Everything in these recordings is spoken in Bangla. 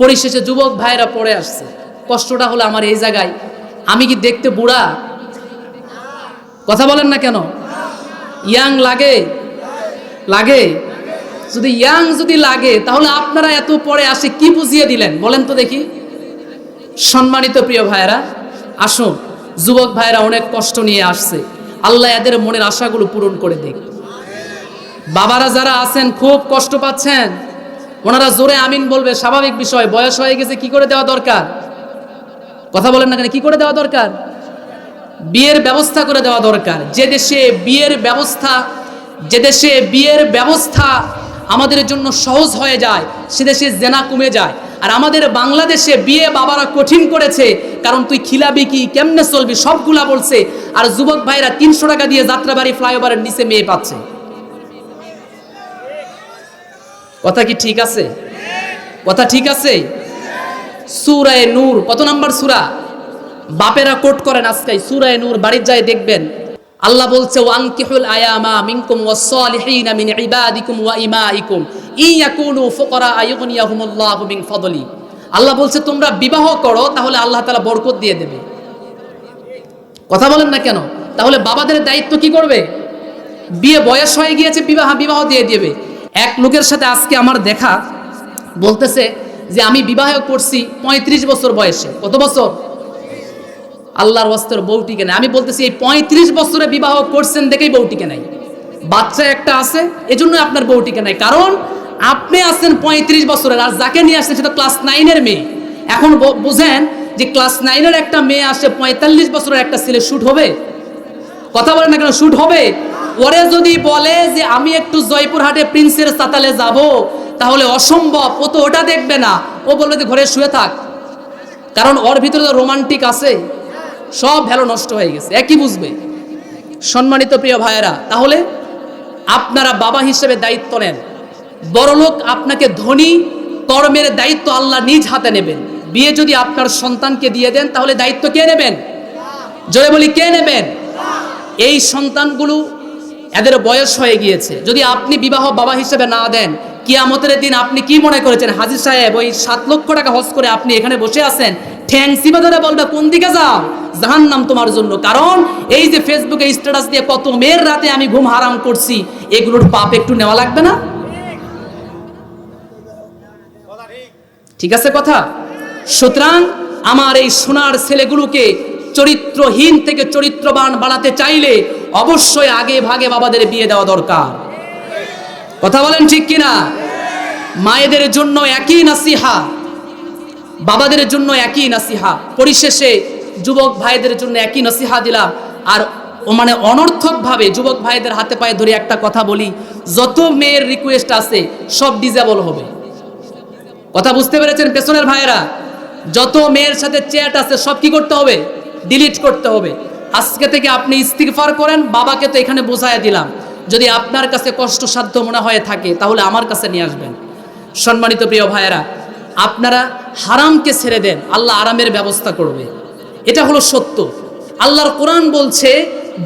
পরিশেষে যুবক ভাইরা পড়ে আসছে। কষ্টটা হলো আমার এই জায়গায়। আমি কি দেখতে বুড়া? কথা বলেন না কেন? ইয়াং লাগে? লাগে? যদি ইয়াং যদি লাগে, তাহলে আপনারা এত পরে আসে কি বুঝিয়ে দিলেন? বলেন তো দেখি। সম্মানিত প্রিয় ভাইয়েরা, আসুন। যুবক ভাইয়েরা অনেক কষ্ট নিয়ে আসছে। আল্লাহ এদের মনের আশাগুলো পূরণ করে দিক। বাবারা যারা আছেন, খুব কষ্ট পাচ্ছেন। ওনারা জোরে আমিন বলবে, স্বাভাবিক বিষয়, বয়স হয়ে গেছে, কি করে দেওয়া দরকার? কথা বলেন না কেন, কি করে দেওয়া দরকার? বিয়ের ব্যবস্থা করে দেওয়া দরকার। যে দেশে বিয়ের ব্যবস্থা, যে দেশে বিয়ের ব্যবস্থা আমাদের জন্য সহজ হয়ে যায়, সে দেশে জেনা কমে যায়। আর আমাদের বাংলাদেশে বিয়ে বাবারা কঠিন করেছে, কারণ তুই খিলাবি কি, কেমনে চলবি, সবগুলা বলছে। আর যুবক ভাইরা তিনশো টাকা দিয়ে যাত্রাবাড়ি ফ্লাইওভারের নিচে মেয়ে পাচ্ছে। কথা কি ঠিক আছে? কথা ঠিক আছে? সুরায় নূর, কত নাম্বার সুরা? বাপেরা কোট করেন আজকে সুরায় নূর, বাড়ির যায় দেখবেন। আল্লাহ বলছে, ওয়ানকিহুল আয়ামা মিনকুম ওয়াসসালিহিনা মিন ইবাদিকুম ওয়া ইমাইকুম। ইয়াকুনু ফুকারা আয়ুগনিয়াহুমুল্লাহু মিন ফাদলি। আল্লাহ বলছে, তোমরা বিবাহ করো, তাহলে আল্লাহ তাআলা বরকত দিয়ে দেবে। কথা বলেন না কেন? তাহলে বাবাদের দায়িত্ব কি করবে? বিয়ে বয়স হয়ে গিয়েছে, বিবাহ বিবাহ দিয়ে দেবে। এক লোকের সাথে আজকে আমার দেখা বলতেছে যে আমি বিবাহ করছি পঁয়ত্রিশ বছর বয়সে। কত বছর? আল্লাহর ওয়াস্তর বউটিকে নাই। আমি বলতেছি, এই পঁয়ত্রিশ বছরে বিবাহ করছেন দেখেই বউটিকে নাই। বাচ্চা একটা আছে, এজন্য আপনার বউটিকে নাই। কারণ আপনি আছেন পঁয়ত্রিশ বছরের আর যাকে নিয়ে আসছেন সেটা ক্লাস নাইনের মেয়ে। এখন বুঝেন যে ক্লাস নাইনের একটা মেয়ে আসে পঁয়তাল্লিশ বছরের একটা ছেলে শ্যুট হবে। কথা বলেন না কেন শ্যুট হবে। ওরে যদি বলে যে আমি একটু জয়পুরহাটে প্রিন্সের সাতালে যাব, তাহলে অসম্ভব, ও তো ওটা দেখবে না। ও বলবে যে ঘরে শুয়ে থাক। কারণ ওর ভিতরে তো রোমান্টিক আছে। সব ভ্যালু নষ্ট হয়ে গেছে। একই বুঝবে? সম্মানিত প্রিয় ভাইয়েরা, তাহলে আপনারা বাবা হিসেবে দায়িত্ব নেন। বড়লোক আপনাকে ধনী, কর্মের দায়িত্ব আল্লাহ নিজ হাতে নেবেন। বিয়ে যদি আপনার সন্তানকে দিয়ে দেন, তাহলে দায়িত্ব কে নেবেন? জোরে বলি, কে নেবেন? এই সন্তানগুলো এদের বয়স হয়ে গিয়েছে। যদি আপনি বিবাহ বাবা হিসেবে না দেন, কিয়ামতের দিন আপনি কি মনে করেছেন? হাজির সাহেব, ওই সাত লক্ষ টাকা হজ করে আপনি এখানে বসে আছেন। ঠ্যাং সিবা ধরে বলবে, কোন দিকে যাও? জাহান নাম তোমার জন্য। কারণ এই যে ফেসবুকে স্ট্যাটাস দিয়ে কত মেয়ের রাতে আমি ঘুম হারাম করছি, এগুলোর পাপ একটু নেওয়া লাগবে না? ঠিক আছে কথা? সুতরাং আমার এই সোনার ছেলেগুলোকে চরিত্রহীন থেকে চরিত্রবান বানাতে চাইলে অবশ্যই আগে ভাগে বাবাদের বিয়ে দেওয়া দরকার। কথা বলেন ঠিক কিনা? মায়েদের জন্য একই নাসিহা, বাবাদের জন্য একই নাসিহা। পরিশেষে যুবক ভাইদের জন্য একই নসিহা দিলাম। আর ও মানে অনর্থকভাবে যুবক ভাইদের হাতে পায়ে ধরে একটা কথা বলি, যত মেয়ের রিকোয়েস্ট আছে, সব ডিজেবল হবে। কথা বুঝতে পেরেছেন পেছনের ভাইয়েরা? যত মেয়ের সাথে চ্যাট আছে, সব কি করতে হবে? ডিলিট করতে হবে। আজকে থেকে আপনি ইস্তিগফার করেন, বাবাকে তো এখানে বোঝায় দিলাম। যদি আপনার কাছে কষ্টসাধ্য মনে হয়ে থাকে, তাহলে আমার কাছে নিয়ে আসবেন। সম্মানিত প্রিয় ভাইয়েরা, আপনারা হারামকে ছেড়ে দেন, আল্লাহ আরামের ব্যবস্থা করবে। এটা হলো সত্য। আল্লাহর কোরআন বলছে,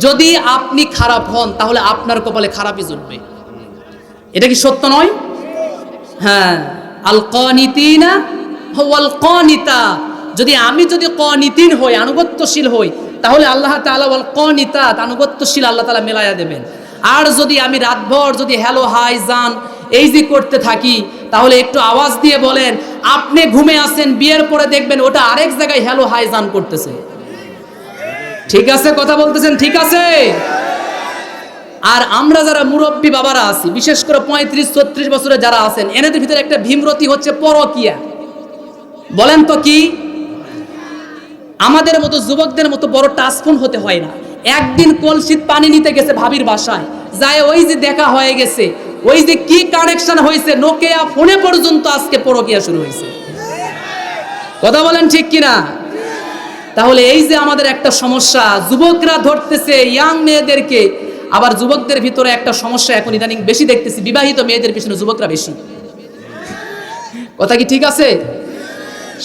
যদি আপনি খারাপ হন, তাহলে আপনার কপালে খারাপই জুটবে এটা কি সত্য নয়? হ্যাঁ। আল কনিতিনা ওয়াল কনিতা যদি আমি যদি কনিতিন হই, আনুগত্যশীল হই তাহলে আল্লাহ তাআলা ওয়াল কনিতাত আনুগত্যশীল আল্লাহ তাআলা মেলায়া দেবেন। আর যদি আমি রাতভর যদি হ্যালো, হাই, জান, এই যে করতে থাকি, তাহলে একটু আওয়াজ দিয়ে বলেন, আপনি ঘুমে আসেন বিয়ের পরে দেখবেন ওটা আরেক জায়গায় হ্যালো, হাই, জান করতেছে। ঠিক আছে কথা বলতেছেন? ঠিক আছে? আর আমরা যারা মুরব্বী বাবারা আছি, বিশেষ করে পঁয়ত্রিশ, ছত্রিশ বছরে যারা আছেন, এনাদের ভিতরে একটা ভীমরতি হচ্ছে পরকিয়া। বলেন তো কি? আমাদের মতো যুবকদের মতো বড় টাচফোন হতে হয় না। একদিন কলসিত পানি নিতে গেছে ভাবির বাসায়। যায় ওই যে দেখা হয়ে গেছে। ওই যে কি কানেকশন হয়েছে নোকিয়া ফোনে পর্যন্ত আজকে পরকিয়া শুরু হয়েছে। কথা বলেন ঠিক কিনা? তাহলে এই যে আমাদের একটা সমস্যা, যুবকরা ধরতেছে ইয়াং মেয়েদেরকে, আবার যুবকদের ভিতরে একটা সমস্যা এখন ইদানিং বেশি দেখতেছি, বিবাহিত মেয়েদের পিছনে যুবকরা বেশি। কথা কি ঠিক আছে?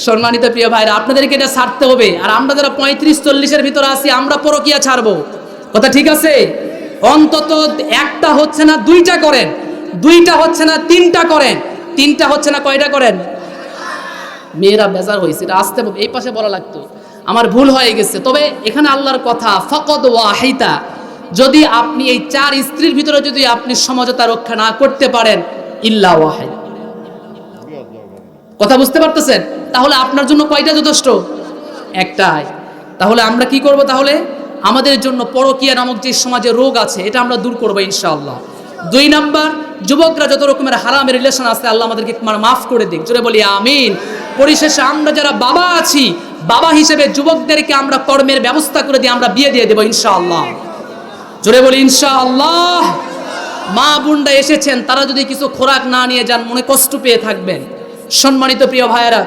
সম্মানিত প্রিয় ভাইরা, আপনাদেরকে এটা ছাড়তে হবে। আর আমরা যারা পঁয়ত্রিশ, চল্লিশের ভিতরে আছি, আমরা পরকিয়া ছাড়বো। কথা ঠিক আছে? অন্তত একটা হচ্ছে না, দুইটা করেন। দুইটা হচ্ছে না, তিনটা করেন। তিনটা হচ্ছে না, কয়টা করেন? মেয়েরা বেজার হয়েছে, এটা আসতে এই পাশে বলা লাগতো। আমার ভুল হয়ে গেছে। তবে এখানে আল্লাহর কথা, ফকদ ওয়াহিতা যদি আপনি এই চার স্ত্রীর ভিতরে যদি আপনি সমঝোতা রক্ষা না করতে পারেন, ইল্লা ওয়াহিদ। কথা বুঝতে পারতেছেন? তাহলে আপনার জন্য কয়টা যথেষ্ট? একটাই। তাহলে আমরা কি করব তাহলে? আমাদের জন্য পরকীয়া নামক যে সমাজে রোগ আছে, এটা আমরা দূর করব ইনশাআল্লাহ। দুই নাম্বার, যুবকরা যত রকমের হারামের রিলেশন আছে, আল্লাহ আমাদেরকে মাফ করে দিক। জোরে বলি, আমিন। পরিশেষে আমরা যারা বাবা আছি, বাবা হিসেবে যুবকদেরকে আমরা কর্মের ব্যবস্থা করে দিয়ে আমরা বিয়ে দিয়ে দেবো ইনশাআল্লাহ। জোরে বলি, ইনশাআল্লাহ। মা বোনরা এসেছেন, তারা যদি কিছু খোরাক না নিয়ে যান, মনে কষ্ট পেয়ে থাকবেন। সম্মানিত প্রিয় ভাইয়েরা,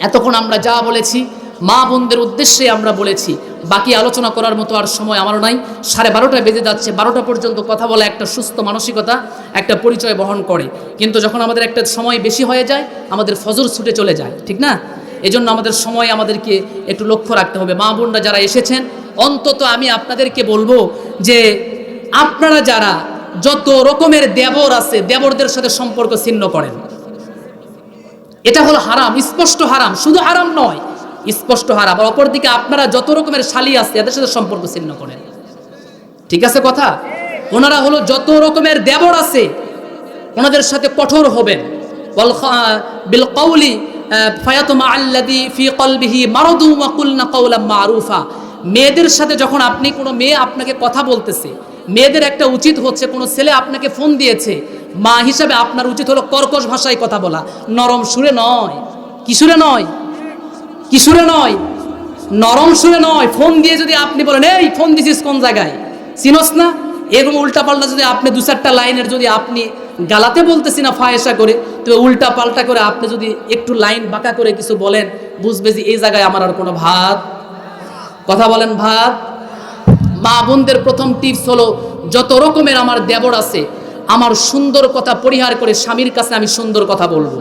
এতক্ষণ আমরা যা বলেছি, মা বোনদের উদ্দেশ্যে আমরা বলেছি, বাকি আলোচনা করার মতো আর সময় আমারও নাই। সাড়ে বারোটায় বেজে যাচ্ছে, বারোটা পর্যন্ত কথা বলা একটা সুস্থ মানসিকতা, একটা পরিচয় বহন করে। কিন্তু যখন আমাদের একটা সময় বেশি হয়ে যায়, আমাদের ফজর ছুটে চলে যায়, ঠিক না? এজন্য আমাদের সময় আমাদেরকে একটু লক্ষ্য রাখতে হবে। মা বোনরা যারা এসেছেন, অন্তত আমি আপনাদেরকে বলব যে, আপনারা যারা যত রকমের দেবর আছে, দেবরদের সাথে সম্পর্ক ছিন্ন করেন। এটা হলো হারাম, স্পষ্ট হারাম, শুধু হারাম নয়। স্পষ্ট হারাম, আর অপরদিকে আপনারা যত রকমের শালি আছে, এদের সাথে সম্পর্ক ছিন্ন করেন। ঠিক আছে কথা? ওনারা হলো যত রকমের দেবর আছে, ওনাদের সাথে কঠোর হবেন। বিল কওলি ফায়াতুমা আল্লাযী ফি কলবিহি মারাদু ওয়া কুলনা কওলাম মারুফা। মেয়েদের সাথে যখন আপনি কোনো মেয়ে আপনাকে কথা বলতেছে, মেয়েদের একটা উচিত হচ্ছে কোনো ছেলে আপনাকে ফোন দিয়েছে মা হিসাবে আপনার উচিত হলো কর্কশ ভাষায় কথা বলা। নরম সুরে নয়। কি সুরে নয়? কি সুরে নয়? নরম সুরে নয়। ফোন দিয়ে যদি আপনি বলেন, এই, ফোন দিছিস কোন জায়গায়? চিনস না? এরকম উল্টা পাল্টা যদি আপনি দু চারটা লাইনের যদি আপনি গালাতে বলতেছি না ফায়েসা করে, তো উল্টা পাল্টা করে আপনি যদি একটু লাইন বাঁকা করে কিছু বলেন, বুঝবে যে এই জায়গায় আমার আর কোনো ভাত। কথা বলেন ভাত। মা বোনদের প্রথম টিপস হলো, যত রকমের আমার দেবর আছে আমার সুন্দর কথা পরিহার করে স্বামীর কাছে আমি সুন্দর কথা বলব।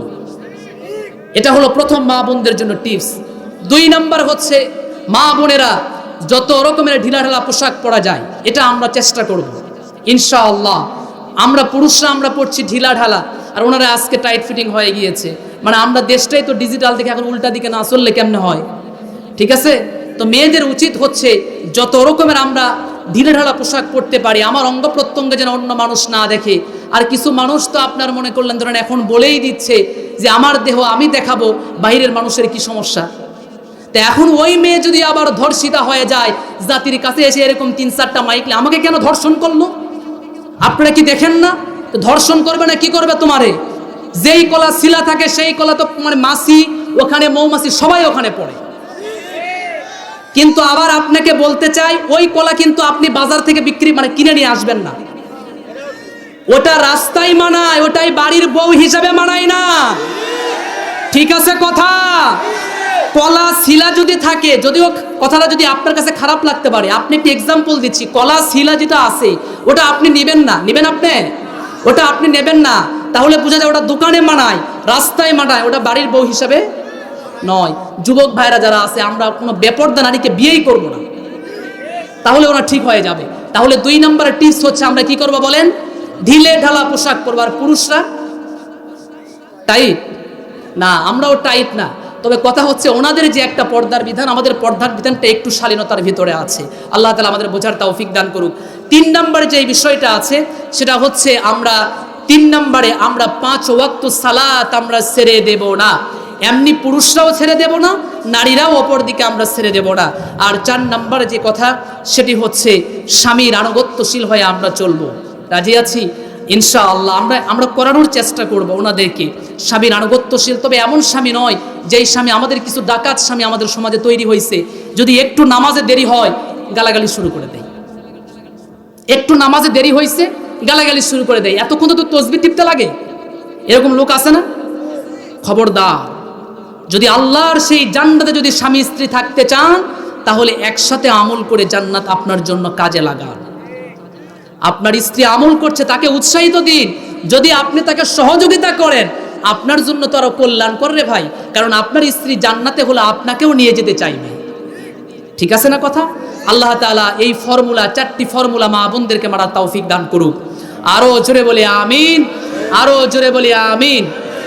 এটা হলো প্রথম মা বোনদের জন্য টিপস। দুই নাম্বার হচ্ছে, মা বোনেরা যত রকমের ঢিলাঢালা পোশাক পরা যায়, এটা আমরা চেষ্টা করব। ইনশাআল্লাহ, আমরা পুরুষরা আমরা পড়ছি ঢিলা ঢালা, আর ওনারা আজকে টাইট ফিটিং হয়ে গিয়েছে। মানে আমরা দেশটাই তো ডিজিটাল দেখে এখন উল্টা দিকে না চললে কেমনে হয়? ঠিক আছে? তো মেয়েদের উচিত হচ্ছে যত রকমের আমরা ঢিলে ঢালা পোশাক পরতে পারি, আমার অঙ্গ প্রত্যঙ্গে যেন অন্য মানুষ না দেখে। আর কিছু মানুষ তো আপনার মনে করলেন, ধরেন এখন বলেই দিচ্ছে যে আমার দেহ আমি দেখাবো, বাইরের মানুষের কি সমস্যা? তা এখন ওই মেয়ে যদি আবার ধর্ষিতা হয়ে যায়, জাতির কাছে এসে এরকম তিন চারটা মাইকলে আমাকে কেন ধর্ষণ করল? আপনারা কি দেখেন না? তো ধর্ষণ করবে না, কি করবে তোমারে? যেই কলা শিলা থাকে, সেই কলা তো মানে মাসি, ওখানে মৌমাছি, সবাই ওখানে পড়ে। কিন্তু আবার আপনাকে বলতে চাই, ওই কলা কিন্তু আপনি বাজার থেকে বিক্রি মানে কিনে নিয়ে আসবেন না। ওটা রাস্তায় মানায়, ওটাই বাড়ির বউ হিসাবে মানায় না। ঠিক আছে কথা? কলা শিলা যদি থাকে, যদিও কথাটা যদি আপনার কাছে খারাপ লাগতে পারে, আপনি একটি এক্সাম্পল দিচ্ছি। কলা শিলা যেটা আছে, ওটা আপনি নেবেন না। নেবেন আপনি? ওটা আপনি নেবেন না। তাহলে বোঝা যায় ওটা দোকানে মানায়, রাস্তায় মানায়, ওটা বাড়ির বউ হিসাবে নয়। যুবক ভাইরা যারা আছে, আমরা কোনো বেপর্দা নারীকে বিয়েই করব না। তাহলে ওরা ঠিক হয়ে যাবে। তাহলে দুই নম্বরের টিপস হচ্ছে, আমরা কি করব বলেন? ঢিলে ঢালা পোশাক পরবো। আর পুরুষরা? টাইট না, আমরাও টাইট না। তবে কথা হচ্ছে, ওনাদের যে একটা পর্দার বিধান, আমাদের পর্দার বিধানটা একটু শালীনতার ভিতরে আছে। আল্লাহ তালা আমাদের বোঝার তৌফিক দান করুক। তিন নম্বরে যে বিষয়টা আছে, সেটা হচ্ছে আমরা, তিন নম্বরে আমরা পাঁচ ওয়াক্ত সালাত আমরা সেরে দেব না। এমনি পুরুষরাও ছেড়ে দেব না, নারীরাও অপর দিকে আমরা ছেড়ে দেব না। আর চার নাম্বার যে কথা, সেটি হচ্ছে স্বামীর আনুগত্যশীল হয়ে আমরা চলবো। রাজি আছি? ইনশাআল্লাহ, আমরা আমরা করানোর চেষ্টা করব ওনাদেরকে। স্বামীর আনুগত্যশীল, তবে এমন স্বামী নয়, যেই স্বামী আমাদের কিছু ডাকাত স্বামী আমাদের সমাজে তৈরি হয়েছে। যদি একটু নামাজে দেরি হয়, গালাগালি শুরু করে দেয়। একটু নামাজে দেরি হয়েছে, গালাগালি শুরু করে দেয়। এতক্ষণ তো তসবি টিপতে লাগে? এরকম লোক আছে না? খবরদার। যদি আল্লাহর সেই জান্নাতে যদি স্বামী স্ত্রী থাকতে চান, তাহলে একসাথে আমল করে জান্নাত আপনার জন্য কাজে লাগান। আপনার স্ত্রী আমল করছে, তাকে উৎসাহিত দিন। যদি আপনি তাকে সহযোগিতা করেন, আপনার জন্য তো আরও কল্যাণ করবে ভাই। কারণ আপনার স্ত্রী জান্নাতে হলে আপনাকেও নিয়ে যেতে চাইবে। ঠিক আছে না কথা? আল্লাহ তাআলা এই ফর্মুলা, চারটি ফর্মুলা মা বোনদেরকে মারা তৌফিক দান করুক। আরও জোরে বলি আমিন, আরও জোরে বলি আমিন।